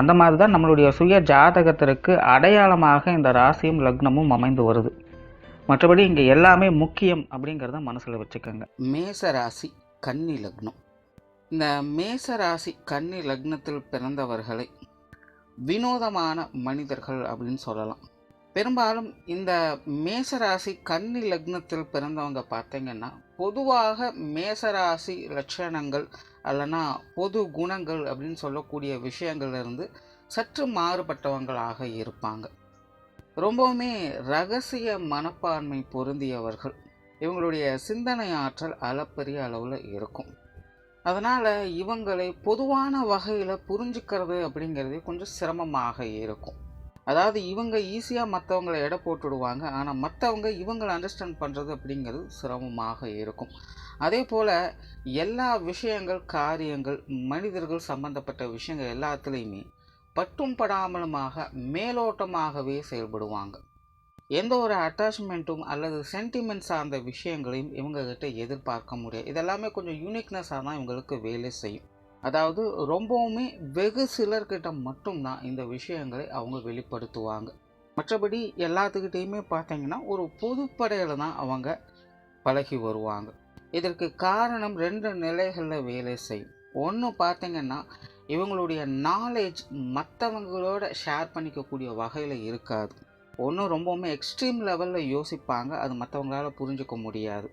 அந்த மாதிரி தான் நம்மளுடைய சுய ஜாதகத்திற்கு அடையாளமாக இந்த ராசியும் லக்னமும் அமைந்து வருது. மற்றபடி இங்கே எல்லாமே முக்கியம் அப்படிங்கிறத மனசில் வச்சுக்கோங்க. மேச ராசி கன்னி லக்னம். இந்த மேச ராசி கன்னி லக்னத்தில் பிறந்தவர்களை வினோதமான மனிதர்கள் அப்படின்னு சொல்லலாம். பெரும்பாலும் இந்த மேசராசி கன்னி லக்னத்தில் பிறந்தவங்க பார்த்தீங்கன்னா பொதுவாக மேசராசி லட்சணங்கள் அல்லனா பொது குணங்கள் அப்படின்னு சொல்லக்கூடிய விஷயங்கள்லேருந்து சற்று மாறுபட்டவங்களாக இருப்பாங்க. ரொம்பவுமே ரகசிய மனப்பான்மை பொருந்தியவர்கள். இவங்களுடைய சிந்தனை ஆற்றல் அளப்பெரிய அளவில் இருக்கும். அதனால் இவங்களை பொதுவான வகையில் புரிஞ்சுக்கிறது அப்படிங்கிறது கொஞ்சம் சிரமமாக இருக்கும். அதாவது இவங்க ஈஸியாக மற்றவங்களை எடை போட்டுடுவாங்க. ஆனால் மற்றவங்க இவங்களை அண்டர்ஸ்டாண்ட் பண்ணுறது அப்படிங்கிறது சிரமமாக இருக்கும். அதே போல் எல்லா விஷயங்கள் காரியங்கள் மனிதர்கள் சம்பந்தப்பட்ட விஷயங்கள் எல்லாத்துலேயுமே பட்டும் படாமலுமாக மேலோட்டமாகவே செயல்படுவாங்க. எந்த ஒரு அட்டாச்மெண்ட்டும் அல்லது சென்டிமெண்ட் சார்ந்த விஷயங்களையும் இவங்ககிட்ட எதிர்பார்க்க முடியாது. இதெல்லாமே கொஞ்சம் யூனிக்னஸாக தான் இவங்களுக்கு வேலை செய்யும். அதாவது ரொம்பவுமே வெகு சிலர்கிட்ட மட்டும்தான் இந்த விஷயங்களை அவங்க வெளிப்படுத்துவாங்க. மற்றபடி எல்லாத்துக்கிட்டேயுமே பார்த்தீங்கன்னா ஒரு பொதுப்படையில் தான் அவங்க பழகி வருவாங்க. இதற்கு காரணம் ரெண்டு நிலைகளில் வேலை செய்யும். ஒன்று பார்த்தீங்கன்னா இவங்களுடைய நாலேஜ் மற்றவங்களோட ஷேர் பண்ணிக்கக்கூடிய வகையில் இருக்காது. ஒன்று ரொம்பவுமே எக்ஸ்ட்ரீம் லெவலில் யோசிப்பாங்க. அது மற்றவங்களால புரிஞ்சுக்க முடியாது.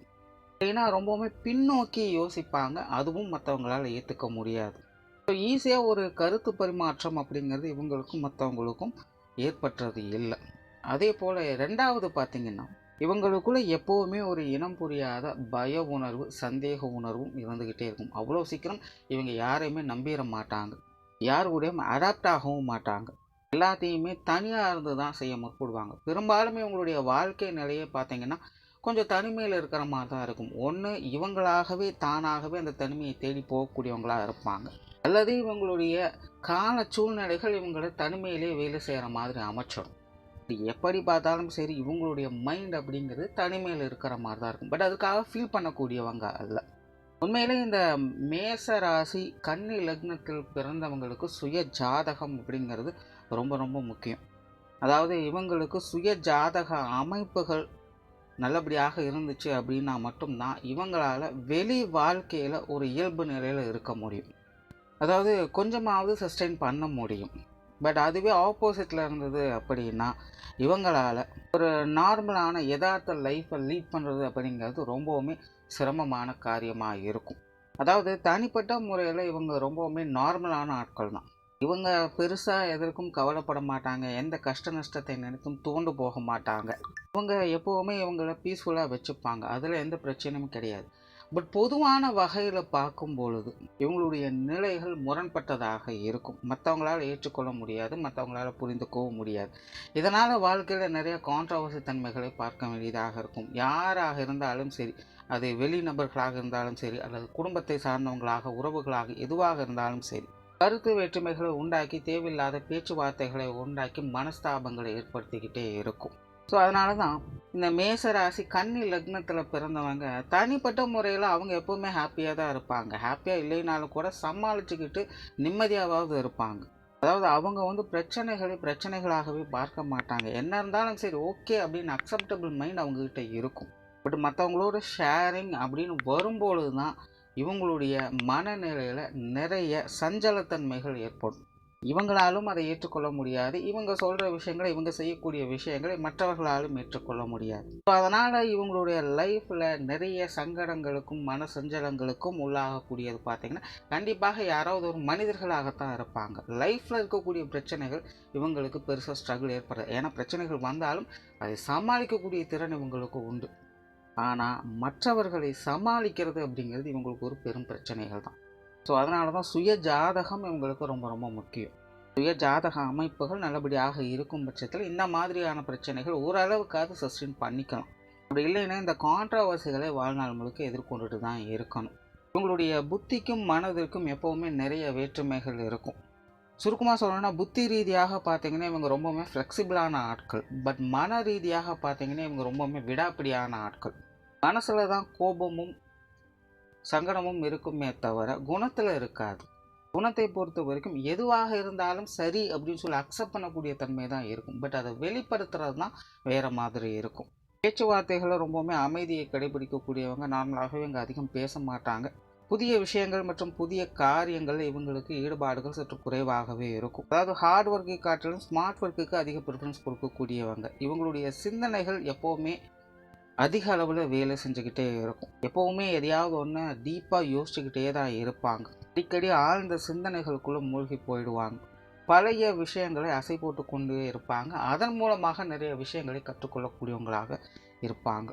ஏன்னா ரொம்பவுமே பின்னோக்கி யோசிப்பாங்க. அதுவும் மற்றவங்களால ஏற்றுக்க முடியாது. ஸோ ஈஸியாக ஒரு கருத்து பரிமாற்றம் அப்படிங்கிறது இவங்களுக்கும் மற்றவங்களுக்கும் ஏற்பட்டது இல்லை. அதே போல் ரெண்டாவது பார்த்திங்கன்னா இவங்களுக்குள்ளே எப்போவுமே ஒரு இனம் புரியாத பய உணர்வு சந்தேக உணர்வும் இருந்துக்கிட்டே இருக்கும். அவ்வளோ சீக்கிரம் இவங்க யாரையுமே நம்பிட மாட்டாங்க. யார் கூடயும் அடாப்ட் ஆகவும் மாட்டாங்க. எல்லாத்தையுமே தனியாக இருந்து தான் செய்ய முற்படுவாங்க. பெரும்பாலுமே இவங்களுடைய வாழ்க்கை நிலையை பார்த்தீங்கன்னா கொஞ்சம் தனிமையில் இருக்கிற மாதிரி தான் இருக்கும். ஒன்று இவங்களாகவே தானாகவே அந்த தனிமையை தேடி போகக்கூடியவங்களாக இருப்பாங்க. அல்லது இவங்களுடைய கால சூழ்நிலைகள் இவங்களை தனிமையிலே வேலை செய்கிற மாதிரி அமைச்சிடும். எப்படி பார்த்தாலும் சரி இவங்களுடைய மைண்ட் அப்படிங்கிறது தனிமையில் இருக்கிற மாதிரி தான் இருக்கும். பட் அதுக்காக ஃபீல் பண்ணக்கூடியவங்க அல்ல. உண்மையிலே இந்த மேச ராசி கன்னி லக்னத்தில் பிறந்தவங்களுக்கு சுய ஜாதகம் அப்படிங்கிறது ரொம்ப ரொம்ப முக்கியம். அதாவது இவங்களுக்கு சுய ஜாதக அமைப்புகள் நல்லபடியாக இருந்துச்சு அப்படின்னா மட்டும்தான் இவங்களால் வெளி வாழ்க்கையில் ஒரு இயல்பு நிலையில் இருக்க முடியும். அதாவது கொஞ்சமாவது சஸ்டெயின் பண்ண முடியும். பட் அதுவே ஆப்போசிட்டில் இருந்தது அப்படின்னா இவங்களால் ஒரு நார்மலான யதார்த்த லைஃப்பை லீட் பண்ணுறது அப்படிங்கிறது ரொம்பவுமே சிரமமான காரியமாக இருக்கும். அதாவது தனிப்பட்ட முறையில் இவங்க ரொம்பவுமே நார்மலான ஆட்கள் தான் இவங்க பெருசாக எதற்கும் கவலைப்பட மாட்டாங்க. எந்த கஷ்ட நஷ்டத்தை நினைத்தும் தூண்டு போக மாட்டாங்க. இவங்க எப்போவுமே இவங்கள பீஸ்ஃபுல்லாக வச்சுப்பாங்க. அதில் எந்த பிரச்சனையும் கிடையாது. பட் பொதுவான வகையில் பார்க்கும் பொழுது இவங்களுடைய நிலைகள் முரண்பட்டதாக இருக்கும். மற்றவங்களால் ஏற்றுக்கொள்ள முடியாது. மற்றவங்களால் புரிந்துக்கவும் முடியாது. இதனால் வாழ்க்கையில் நிறைய கான்ட்ரவர்சி தன்மைகளை பார்க்க வேண்டியதாக இருக்கும். யாராக இருந்தாலும் சரி அது வெளிநபர்களாக இருந்தாலும் சரி அல்லது குடும்பத்தை சார்ந்தவங்களாக உறவுகளாக எதுவாக இருந்தாலும் சரி கருத்து வேற்றுமைகளை உண்டாக்கி தேவையில்லாத பேச்சுவார்த்தைகளை உண்டாக்கி மனஸ்தாபங்களை ஏற்படுத்திக்கிட்டே இருக்கும். ஸோ அதனால தான் இந்த மேசராசி கன்னி லக்னத்தில் பிறந்தவங்க தனிப்பட்ட முறையில் அவங்க எப்போவுமே ஹாப்பியாக தான் இருப்பாங்க. ஹாப்பியாக இல்லைனாலும் கூட சமாளிச்சுக்கிட்டு நிம்மதியாவது இருப்பாங்க. அதாவது அவங்க வந்து பிரச்சனைகளை பிரச்சனைகளாகவே பார்க்க மாட்டாங்க. என்ன இருந்தாலும் சரி ஓகே அப்படின்னு அக்செப்டபிள் மைண்ட் அவங்கக்கிட்ட இருக்கும். பட் மற்றவங்களோட ஷேரிங் அப்படின்னு வரும்பொழுது தான் இவங்களுடைய மனநிலையில் நிறைய சஞ்சலத்தன்மைகள் ஏற்படும். இவங்களாலும் அதை ஏற்றுக்கொள்ள முடியாது. இவங்க சொல்கிற விஷயங்களை இவங்க செய்யக்கூடிய விஷயங்களை மற்றவர்களாலும் ஏற்றுக்கொள்ள முடியாது. ஸோ அதனால் இவங்களுடைய லைஃப்பில் நிறைய சங்கடங்களுக்கும் மன சஞ்சலங்களுக்கும் உள்ளாகக்கூடியது பார்த்திங்கன்னா கண்டிப்பாக யாராவது ஒரு மனிதர்களாகத்தான் இருப்பாங்க. லைஃப்பில் இருக்கக்கூடிய பிரச்சனைகள் இவங்களுக்கு பெருசாக ஸ்ட்ரகிள் ஏற்படுது. ஏன்னா பிரச்சனைகள் வந்தாலும் அதை சமாளிக்கக்கூடிய திறன் இவங்களுக்கு உண்டு. ஆனால் மற்றவர்களை சமாளிக்கிறது அப்படிங்கிறது இவங்களுக்கு ஒரு பெரும் பிரச்சனைகள் தான். ஸோ அதனால தான் சுய ஜாதகம் இவங்களுக்கு ரொம்ப ரொம்ப முக்கியம். சுய ஜாதக அமைப்புகள் நல்லபடியாக இருக்கும் பட்சத்தில் இந்த மாதிரியான பிரச்சனைகள் ஓரளவுக்காவது சஸ்டெயின் பண்ணிக்கலாம். அப்படி இல்லைன்னா இந்த கான்ட்ரவர்சிகளை வாழ்நாள் முழுக்க எதிர்கொண்டுட்டு தான் இருக்கணும். இவங்களுடைய புத்திக்கும் மனதிற்கும் எப்போவுமே நிறைய வேற்றுமைகள் இருக்கும். சுருக்கமாக சொல்லணும்னா புத்தி ரீதியாக பார்த்தீங்கன்னா இவங்க ரொம்பவுமே ஃப்ளெக்சிபிளான ஆட்கள். பட் மன ரீதியாக பார்த்தீங்கன்னா இவங்க ரொம்பவுமே விடாப்பிடியான ஆட்கள். மனசில் தான் கோபமும் சங்கடமும் இருக்குமே தவிர குணத்தில் இருக்காது. குணத்தை பொறுத்த வரைக்கும் எதுவாக இருந்தாலும் சரி அப்படின்னு சொல்லி அக்செப்ட் பண்ணக்கூடிய தன்மை தான் இருக்கும். பட் அதை வெளிப்படுத்துறது தான் வேறு மாதிரி இருக்கும். பேச்சுவார்த்தைகளை ரொம்பவுமே அமைதியை கடைபிடிக்கக்கூடியவங்க நார்மலாகவே இங்கே அதிகம் பேச மாட்டாங்க. புதிய விஷயங்கள் மற்றும் புதிய காரியங்கள் இவங்களுக்கு ஈடுபாடுகள் சற்று குறைவாகவே இருக்கும். அதாவது ஹார்ட் ஒர்க்கை காட்டிலும் ஸ்மார்ட் ஒர்க்குக்கு அதிக ப்ரிஃபரன்ஸ் கொடுக்கக்கூடியவங்க. இவங்களுடைய சிந்தனைகள் எப்போவுமே அதிக அளவில் வேலை செஞ்சுக்கிட்டே இருக்கும். எப்போவுமே எதையாவது ஒன்று டீப்பாக யோசிச்சுக்கிட்டே தான் இருப்பாங்க. அடிக்கடி ஆழ்ந்த சிந்தனைகளுக்குள்ளே மூழ்கி போயிடுவாங்க. பழைய விஷயங்களை அசை போட்டு கொண்டே இருப்பாங்க. அதன் மூலமாக நிறைய விஷயங்களை கற்றுக்கொள்ளக்கூடியவங்களாக இருப்பாங்க.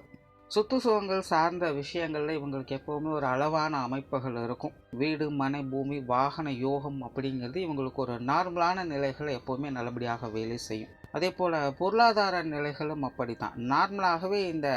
சுற்றுச்சூழங்கள் சார்ந்த விஷயங்களில் இவங்களுக்கு எப்போவுமே ஒரு அளவான அமைப்புகள் இருக்கும். வீடு மனை பூமி வாகன யோகம் அப்படிங்கிறது இவங்களுக்கு ஒரு நார்மலான நிலைகளை எப்போவுமே நல்லபடியாக வேலை செய்யும். அதே போல் பொருளாதார நிலைகளும் அப்படி தான் நார்மலாகவே இந்த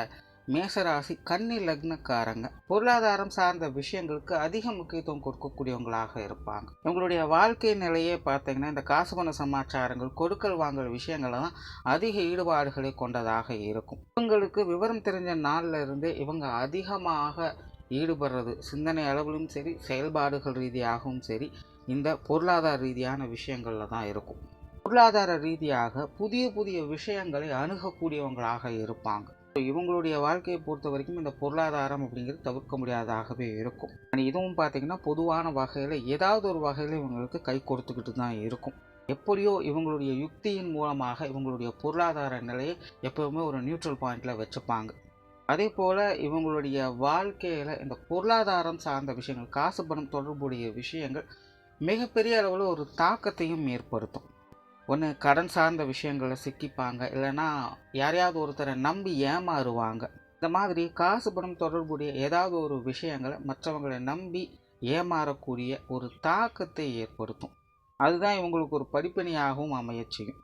மேசராசி கன்னி லக்னக்காரங்க பொருளாதாரம் சார்ந்த விஷயங்களுக்கு அதிக முக்கியத்துவம் கொடுக்கக்கூடியவங்களாக இருப்பாங்க. இவங்களுடைய வாழ்க்கை நிலையே பார்த்தீங்கன்னா இந்த காசு பண சமாச்சாரங்கள் கொடுக்கல் வாங்கல் விஷயங்கள் தான் அதிக ஈடுபாடுகளை கொண்டதாக இருக்கும். இவங்களுக்கு விவரம் தெரிஞ்ச நாளில் இருந்தே இவங்க அதிகமாக ஈடுபடுறது சிந்தனை அளவிலும் சரி செயல்பாடுகள் ரீதியாகவும் சரி இந்த பொருளாதார ரீதியான விஷயங்களில் தான் இருக்கும். பொருளாதார ரீதியாக புதிய புதிய விஷயங்களை அணுகக்கூடியவங்களாக இருப்பாங்க. இவங்களுடைய வாழ்க்கையை பொறுத்த வரைக்கும் இந்த பொருளாதாரம் அப்படிங்கிறது தவிர்க்க முடியாதாகவே இருக்கும். இதுவும் பார்த்தீங்கன்னா பொதுவான வகையில் ஏதாவது ஒரு வகையில் இவங்களுக்கு கை கொடுத்துக்கிட்டு தான் இருக்கும். எப்படியோ இவங்களுடைய யுக்தியின் மூலமாக இவங்களுடைய பொருளாதார நிலையை எப்போவுமே ஒரு நியூட்ரல் பாயிண்டில் வச்சுப்பாங்க. அதே போல் இவங்களுடைய வாழ்க்கையில் இந்த பொருளாதாரம் சார்ந்த விஷயங்கள் காசு பணம் தொடர்புடைய விஷயங்கள் மிகப்பெரிய அளவில் ஒரு தாக்கத்தையும் ஏற்படுத்தும். ஒன்று கடன் சார்ந்த விஷயங்களில் சிக்கிப்பாங்க. இல்லைன்னா யாரையாவது ஒருத்தரை நம்பி ஏமாறுவாங்க. இந்த மாதிரி காசு பணம் தொடர்புடைய ஏதாவது ஒரு விஷயங்களை மற்றவங்களை நம்பி ஏமாறக்கூடிய ஒரு தாக்கத்தை ஏற்படுத்தும். அதுதான் இவங்களுக்கு ஒரு படிப்பினையாகவும் அமைய செய்யும்.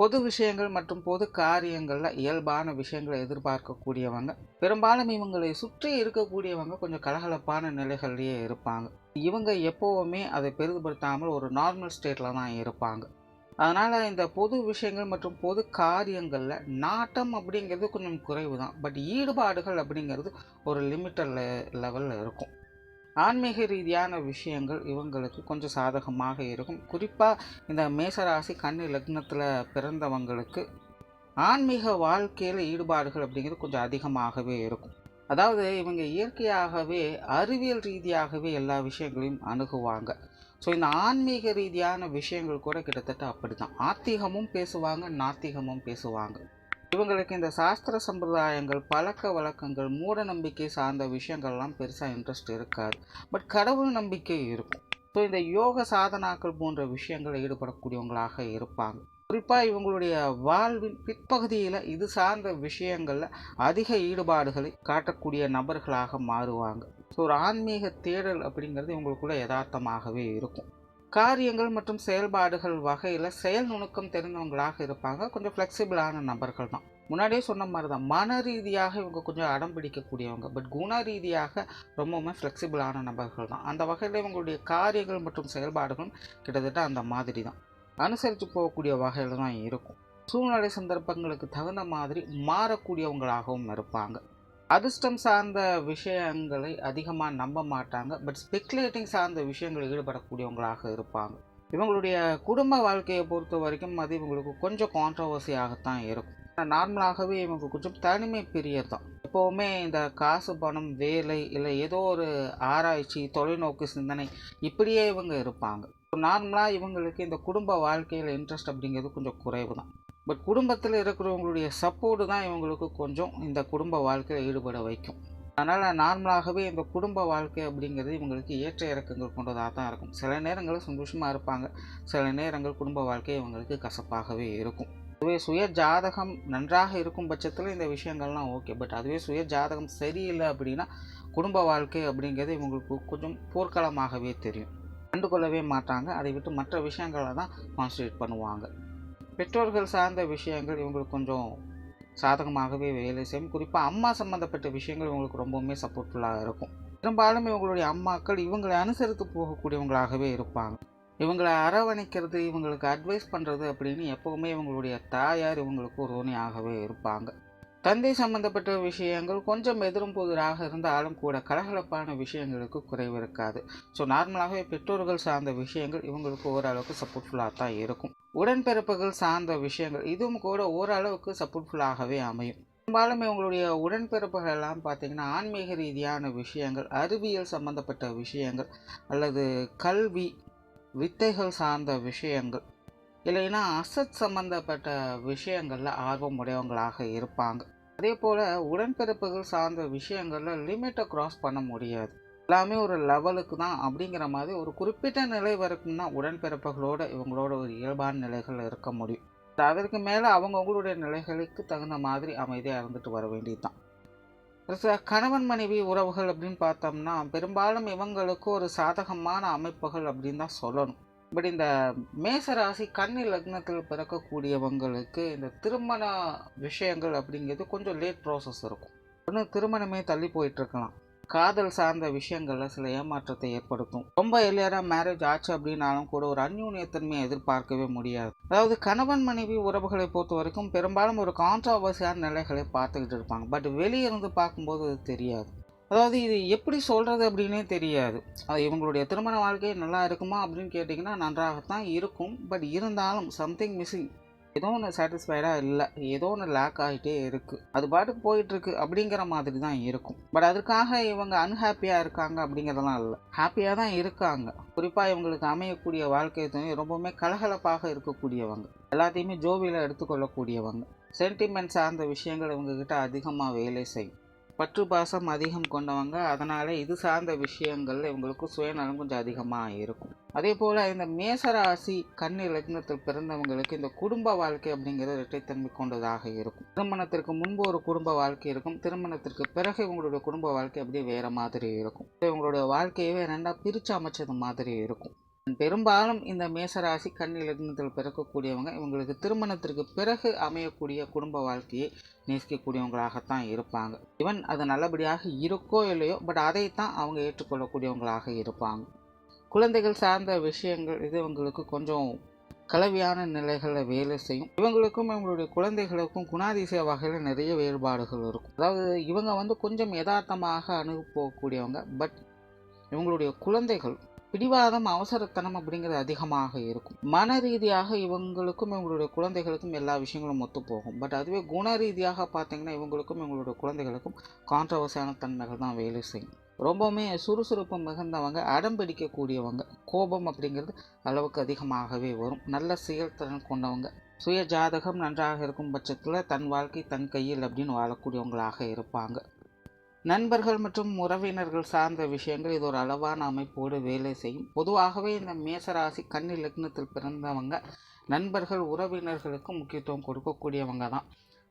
பொது விஷயங்கள் மற்றும் பொது காரியங்களில் இயல்பான விஷயங்களை எதிர்பார்க்கக்கூடியவங்க பெரும்பாலும் இவங்களை சுற்றி இருக்கக்கூடியவங்க கொஞ்சம் கலகலப்பான நிலைகள்லேயே இருப்பாங்க. இவங்க எப்போவுமே அதை பெரிதுபடுத்தாமல் ஒரு நார்மல் ஸ்டேட்டில் தான் இருப்பாங்க. அதனால் இந்த பொது விஷயங்கள் மற்றும் பொது காரியங்களில் நாட்டம் அப்படிங்கிறது கொஞ்சம் குறைவு தான் பட் ஈடுபாடுகள் அப்படிங்கிறது ஒரு லிமிட்டட் லெவலில் இருக்கும். ஆன்மீக ரீதியான விஷயங்கள் இவங்களுக்கு கொஞ்சம் சாதகமாக இருக்கும். குறிப்பாக இந்த மேசராசி கன்னி லக்னத்தில் பிறந்தவங்களுக்கு ஆன்மீக வாழ்க்கையில் ஈடுபாடுகள் அப்படிங்கிறது கொஞ்சம் அதிகமாகவே இருக்கும். அதாவது இவங்க இயற்கையாகவே அறிவியல் ரீதியாகவே எல்லா விஷயங்களையும் அணுகுவாங்க. ஸோ இந்த ஆன்மீக ரீதியான விஷயங்கள் கூட கிட்டத்தட்ட அப்படி தான் ஆத்திகமும் பேசுவாங்க நாத்திகமும் பேசுவாங்க. இவங்களுக்கு இந்த சாஸ்திர சம்பிரதாயங்கள் பழக்க வழக்கங்கள் மூட நம்பிக்கை சார்ந்த விஷயங்கள்லாம் பெருசாக இன்ட்ரெஸ்ட் இருக்காது. பட் கடவுள் நம்பிக்கை இருக்கும். ஸோ இந்த யோக சாதனாக்கள் போன்ற விஷயங்களில் ஈடுபடக்கூடியவங்களாக இருப்பாங்க. குறிப்பாக இவங்களுடைய வாழ்வின் பிற்பகுதியில் இது சார்ந்த விஷயங்களில் அதிக ஈடுபாடுகளை காட்டக்கூடிய நபர்களாக மாறுவாங்க. ஸோ ஒரு ஆன்மீக தேடல் அப்படிங்கிறது இவங்களுக்குள்ள யதார்த்தமாகவே இருக்கும். காரியங்கள் மற்றும் செயல்பாடுகள் வகையில் செயல் நுணுக்கம் தெரிந்தவங்களாக இருப்பாங்க. கொஞ்சம் ஃப்ளெக்சிபிளான நபர்கள் தான். முன்னாடியே சொன்ன மாதிரி தான் மன ரீதியாக இவங்க கொஞ்சம் அடம் பிடிக்கக்கூடியவங்க. பட் குண ரீதியாக ரொம்பவுமே ஃப்ளெக்சிபிளான நபர்கள் தான். அந்த வகையில் இவங்களுடைய காரியங்கள் மற்றும் செயல்பாடுகளும் கிட்டத்தட்ட அந்த மாதிரி தான் அனுசரித்து போகக்கூடிய வகையில் தான் இருக்கும். சூழ்நிலை சந்தர்ப்பங்களுக்கு தகுந்த மாதிரி மாறக்கூடியவங்களாகவும் இருப்பாங்க. அதிர்ஷ்டம் சார்ந்த விஷயங்களை அதிகமாக நம்ப மாட்டாங்க. பட் ஸ்பெக்குலேட்டிங் சார்ந்த விஷயங்களில் ஈடுபடக்கூடியவங்களாக இருப்பாங்க. இவங்களுடைய குடும்ப வாழ்க்கையை பொறுத்த வரைக்கும் அது இவங்களுக்கு கொஞ்சம் கான்ட்ரவர்சியாகத்தான் இருக்கும். நார்மலாகவே இவங்க கொஞ்சம் தனிமை பிரியர் தான் எப்போவுமே இந்த காசு பணம் வேலை இல்லை ஏதோ ஒரு ஆராய்ச்சி தொலைநோக்கு சிந்தனை இப்படியே இவங்க இருப்பாங்க. நார்மலாக இவங்களுக்கு இந்த குடும்ப வாழ்க்கையில் இன்ட்ரெஸ்ட் அப்படிங்கிறது கொஞ்சம் குறைவு தான் பட் குடும்பத்தில் இருக்கிறவங்களுடைய சப்போர்ட்டு தான் இவங்களுக்கு கொஞ்சம் இந்த குடும்ப வாழ்க்கையில் ஈடுபட வைக்கும். அதனால் நார்மலாகவே இந்த குடும்ப வாழ்க்கை அப்படிங்கிறது இவங்களுக்கு ஏற்ற இறக்கங்கள் கொண்டதாக தான் இருக்கும். சில நேரங்களில் சந்தோஷமாக இருப்பாங்க. சில நேரங்கள் குடும்ப வாழ்க்கை இவங்களுக்கு கசப்பாகவே இருக்கும். அதுவே சுய ஜாதகம் நன்றாக இருக்கும் பட்சத்தில் இந்த விஷயங்கள்லாம் ஓகே பட் அதுவே சுய ஜாதகம் சரியில்லை அப்படின்னா குடும்ப வாழ்க்கை அப்படிங்கிறது இவங்களுக்கு கொஞ்சம் போர்க்களமாகவே தெரியும். கண்டுகொள்ளவே மாட்டாங்க. அதை விட்டு மற்ற விஷயங்களை தான் கான்சன்ட்ரேட் பண்ணுவாங்க. பெற்றோர்கள் சார்ந்த விஷயங்கள் இவங்களுக்கு கொஞ்சம் சாதகமாகவே வேலை செய்யும். குறிப்பாக அம்மா சம்மந்தப்பட்ட விஷயங்கள் இவங்களுக்கு ரொம்பவுமே சப்போர்ட்ஃபுல்லாக இருக்கும். பெரும்பாலும் இவங்களுடைய அம்மாக்கள் இவங்களை அனுசரித்து போகக்கூடியவங்களாகவே இருப்பாங்க. இவங்களை அரவணைக்கிறது இவங்களுக்கு அட்வைஸ் பண்ணுறது அப்படின்னு எப்போவுமே இவங்களுடைய தாயார் இவங்களுக்கு ஒரு துணையாகவே இருப்பாங்க. தந்தை சம்பந்தப்பட்ட விஷயங்கள் கொஞ்சம் எதிரும் புதிராக இருந்தாலும் கூட கலகலப்பான விஷயங்களுக்கு குறைவு இருக்காது. ஸோ நார்மலாகவே பெற்றோர்கள் சார்ந்த விஷயங்கள் இவங்களுக்கு ஓரளவுக்கு சப்போர்ட்ஃபுல்லாக தான் இருக்கும். உடன்பிறப்புகள் சார்ந்த விஷயங்கள் இதுவும் கூட ஓரளவுக்கு சப்போர்ட்ஃபுல்லாகவே அமையும். பெரும்பாலும் இவங்களுடைய உடன்பிறப்புகள் எல்லாம் பார்த்தீங்கன்னா ஆன்மீக ரீதியான விஷயங்கள் அறிவியல் சம்பந்தப்பட்ட விஷயங்கள் அல்லது கல்வி வித்தைகள் சார்ந்த விஷயங்கள் இல்லைன்னா அசத் சம்பந்தப்பட்ட விஷயங்களில் ஆர்வம் உடையவங்களாக இருப்பாங்க. அதே போல் உடன்பிறப்புகள் சார்ந்த விஷயங்களில் லிமிட்டை க்ராஸ் பண்ண முடியாது. எல்லாமே ஒரு லெவலுக்கு தான் அப்படிங்கிற மாதிரி ஒரு குறிப்பிட்ட நிலை வரைக்கும் தான் உடன்பிறப்புகளோட இவங்களோட ஒரு இயல்பான நிலைகள் இருக்க முடியும். அதற்கு மேலே அவங்கவுங்களுடைய நிலைகளுக்கு தகுந்த மாதிரி அமைதியாக இருந்துட்டு வர வேண்டியது தான் கணவன் மனைவி உறவுகள் அப்படின்னு பார்த்தோம்னா பெரும்பாலும் இவங்களுக்கு ஒரு சாதகமான அமைப்புகள் அப்படின்னு தான் சொல்லணும். பட் இந்த மேசராசி கன்னி லக்னத்தில் பிறக்கக்கூடியவங்களுக்கு இந்த திருமண விஷயங்கள் அப்படிங்கிறது கொஞ்சம் லேட் ப்ராசஸ் இருக்கும். இன்னும் திருமணமே தள்ளி போயிட்டுருக்கலாம். காதல் சார்ந்த விஷயங்களில் சில ஏமாற்றத்தை ஏற்படுத்தும். ரொம்ப எளியராக மேரேஜ் ஆச்சு அப்படின்னாலும் கூட ஒரு அந்யூன்யத்தன்மையை எதிர்பார்க்கவே முடியாது. அதாவது கணவன் மனைவி உறவுகளை பொறுத்த வரைக்கும் பெரும்பாலும் ஒரு கான்ட்ராவர்சியான நிலைகளை பார்த்துக்கிட்டு இருப்பாங்க. பட் வெளியே இருந்து பார்க்கும்போது அது தெரியாது. அதாவது இது எப்படி சொல்கிறது அப்படின்னே தெரியாது. அது இவங்களுடைய திருமண வாழ்க்கை நல்லா இருக்குமா அப்படின்னு கேட்டிங்கன்னா நன்றாகத்தான் இருக்கும். பட் இருந்தாலும் சம்திங் மிஸ்ஸிங் ஏதோ ஒன்று சாட்டிஸ்ஃபைடாக இல்லை. ஏதோ ஒன்று லேக் ஆகிட்டே இருக்குது அது பாட்டுக்கு போயிட்டுருக்கு அப்படிங்கிற மாதிரி தான் இருக்கும். பட் அதுக்காக இவங்க அன்ஹாப்பியாக இருக்காங்க அப்படிங்கிறதெல்லாம் இல்லை. ஹாப்பியாக தான் இருக்காங்க. குறிப்பாக இவங்களுக்கு அமையக்கூடிய வாழ்க்கை துணை ரொம்பவுமே கலகலப்பாக இருக்கக்கூடியவங்க. எல்லாத்தையுமே ஜோவியில் எடுத்துக்கொள்ளக்கூடியவங்க. சென்டிமெண்ட் சார்ந்த விஷயங்கள் இவங்கக்கிட்ட அதிகமாக வேலை செய்யும். பற்று பாசம் அதிகம் கொண்டவங்க அதனால் இது சார்ந்த விஷயங்கள் இவங்களுக்கு சுயநலம் கொஞ்சம் அதிகமாக இருக்கும். அதே போல் இந்த மேசராசி கன்னி லக்னத்தில் பிறந்தவங்களுக்கு இந்த குடும்ப வாழ்க்கை அப்படிங்கிறது இரட்டைத்தன்மை கொண்டதாக இருக்கும். திருமணத்திற்கு முன்பு ஒரு குடும்ப வாழ்க்கை இருக்கும். திருமணத்திற்கு பிறகு இவங்களுடைய குடும்ப வாழ்க்கை அப்படியே வேறு மாதிரி இருக்கும். இவங்களுடைய வாழ்க்கையவே ரெண்டாக பிரித்து அமைச்சது மாதிரி இருக்கும். பெரும்பாலும் இந்த மேசராசி கன்னி பிறக்கக்கூடியவங்க இவங்களுக்கு திருமணத்திற்கு பிறகு அமையக்கூடிய குடும்ப வாழ்க்கையை நேசிக்கக்கூடியவங்களாகத்தான் இருப்பாங்க. இவன் அது நல்லபடியாக இருக்கோ இல்லையோ பட் அதைத்தான் அவங்க ஏற்றுக்கொள்ளக்கூடியவங்களாக இருப்பாங்க. குழந்தைகள் சார்ந்த விஷயங்கள் இது இவங்களுக்கு கொஞ்சம் கலவையான நிலைகளில் வேலை செய்யும். இவங்களுக்கும் இவங்களுடைய குழந்தைகளுக்கும் குணாதிசய வகையில் நிறைய வேறுபாடுகள் இருக்கும். அதாவது இவங்க வந்து கொஞ்சம் யதார்த்தமாக அணுகு போகக்கூடியவங்க பட் இவங்களுடைய குழந்தைகள் பிடிவாதம் அவசரத்தனம் அப்படிங்கிறது அதிகமாக இருக்கும். மன ரீதியாக இவங்களுக்கும் இவங்களுடைய குழந்தைகளுக்கும் எல்லா விஷயங்களும் ஒத்து போகும். பட் அதுவே குண ரீதியாக பார்த்தீங்கன்னா இவங்களுக்கும் இவங்களுடைய குழந்தைகளுக்கும் கான்ட்ரவர்சியான தன்மைகள் தான் வேலை செய்யும். ரொம்பவுமே சுறுசுறுப்பு மிகுந்தவங்க அடம் பிடிக்கக்கூடியவங்க கோபம் அப்படிங்கிறது அளவுக்கு அதிகமாகவே வரும். நல்ல செயல்திறன் கொண்டவங்க சுய ஜாதகம் நன்றாக இருக்கும் பட்சத்தில் தன் வாழ்க்கை தன் கையில் அப்படின்னு வாழக்கூடியவங்களாக இருப்பாங்க. நண்பர்கள் மற்றும் உறவினர்கள் சார்ந்த விஷயங்கள் இது ஒரு அளவான அமைப்போடு வேலை செய்யும். பொதுவாகவே இந்த மேசராசி கன்னி லக்னத்தில் பிறந்தவங்க நண்பர்கள் உறவினர்களுக்கு முக்கியத்துவம் கொடுக்கக்கூடியவங்க தான்.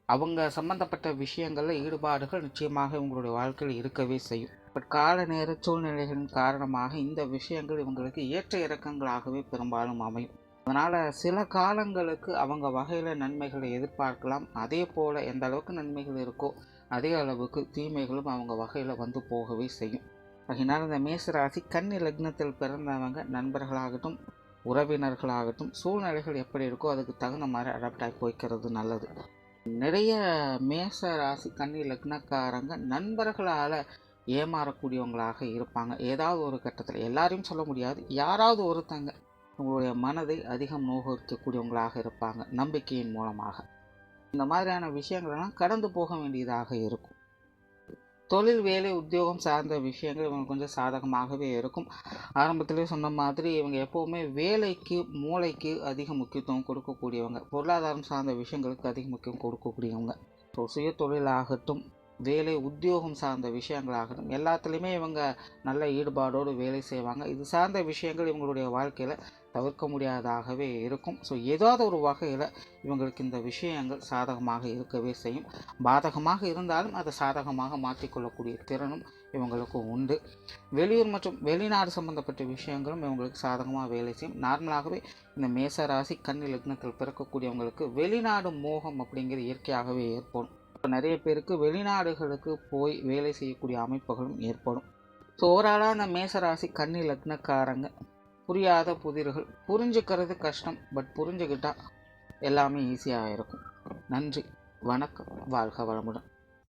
அவங்க சம்பந்தப்பட்ட விஷயங்களில் ஈடுபாடுகள் நிச்சயமாக இவங்களுடைய வாழ்க்கையில் இருக்கவே செய்யும். பட் கால நேர சூழ்நிலைகளின் காரணமாக இந்த விஷயங்கள் இவங்களுக்கு ஏற்ற இறக்கங்களாகவே பெரும்பாலும் அமையும். அதனால் சில காலங்களுக்கு அவங்க வகையில் நன்மைகளை எதிர்பார்க்கலாம். அதே போல் எந்த அளவுக்கு நன்மைகள் இருக்கோ அதே அளவுக்கு தீமைகளும் அவங்க வகையில் வந்து போகவே செய்யும். அதனால் இந்த மேசராசி கன்னி லக்னத்தில் பிறந்தவங்க நண்பர்களாகட்டும் உறவினர்களாகட்டும் சூழ்நிலைகள் எப்படி இருக்கோ அதுக்கு தகுந்த மாதிரி அடாப்ட் ஆகி போய்க்கிறது நல்லது. நிறைய மேச ராசி கன்னி லக்னக்காரங்க நண்பர்களால் ஏமாறக்கூடியவங்களாக இருப்பாங்க. ஏதாவது ஒரு கட்டத்தில் எல்லாரையும் சொல்ல முடியாது. யாராவது ஒருத்தங்க உங்களுடைய மனதை அதிகம் நோகரிக்கக்கூடியவங்களாக இருப்பாங்க நம்பிக்கையின் மூலமாக. இந்த மாதிரியான விஷயங்களெல்லாம் கடந்து போக வேண்டியதாக இருக்கும். தொழில் வேலை உத்தியோகம் சார்ந்த விஷயங்கள் இவங்க கொஞ்சம் சாதகமாகவே இருக்கும். ஆரம்பத்திலே சொன்ன மாதிரி இவங்க எப்போவுமே வேலைக்கு மூளைக்கு அதிக முக்கியத்துவம் கொடுக்கக்கூடியவங்க. பொருளாதாரம் சார்ந்த விஷயங்களுக்கு அதிக முக்கியம் கொடுக்கக்கூடியவங்க. ஸோ சுய தொழிலாகட்டும் வேலை உத்தியோகம் சார்ந்த விஷயங்களாகட்டும் எல்லாத்துலேயுமே இவங்க நல்ல ஈடுபாடோடு வேலை செய்வாங்க. இது சார்ந்த விஷயங்கள் இவங்களுடைய வாழ்க்கையில் தவிர்க்க முடியாததாகவே இருக்கும். ஸோ ஏதாவது ஒரு வகையில் இவங்களுக்கு இந்த விஷயங்கள் சாதகமாக இருக்கவே செய்யும். பாதகமாக இருந்தாலும் அதை சாதகமாக மாற்றிக்கொள்ளக்கூடிய திறனும் இவங்களுக்கு உண்டு. வெளியூர் மற்றும் வெளிநாடு சம்பந்தப்பட்ட விஷயங்களும் இவங்களுக்கு சாதகமாக வேலை செய்யும். நார்மலாகவே இந்த மேச ராசி கன்னி லக்னத்தில் பிறக்கக்கூடியவங்களுக்கு வெளிநாடு மோகம் அப்படிங்கிறது இயற்கையாகவே ஏற்படும். நிறைய பேருக்கு வெளிநாடுகளுக்கு போய் வேலை செய்யக்கூடிய அமைப்புகளும் ஏற்படும். ஸோ ஓவராலாக அந்த மேசராசி கன்னி லக்னக்காரங்க புரியாத புதிர்கள் புரிஞ்சுக்கிறது கஷ்டம் பட் புரிஞ்சுக்கிட்டா எல்லாமே ஈஸியாக இருக்கும். நன்றி வணக்கம் வாழ்க வளமுடன்.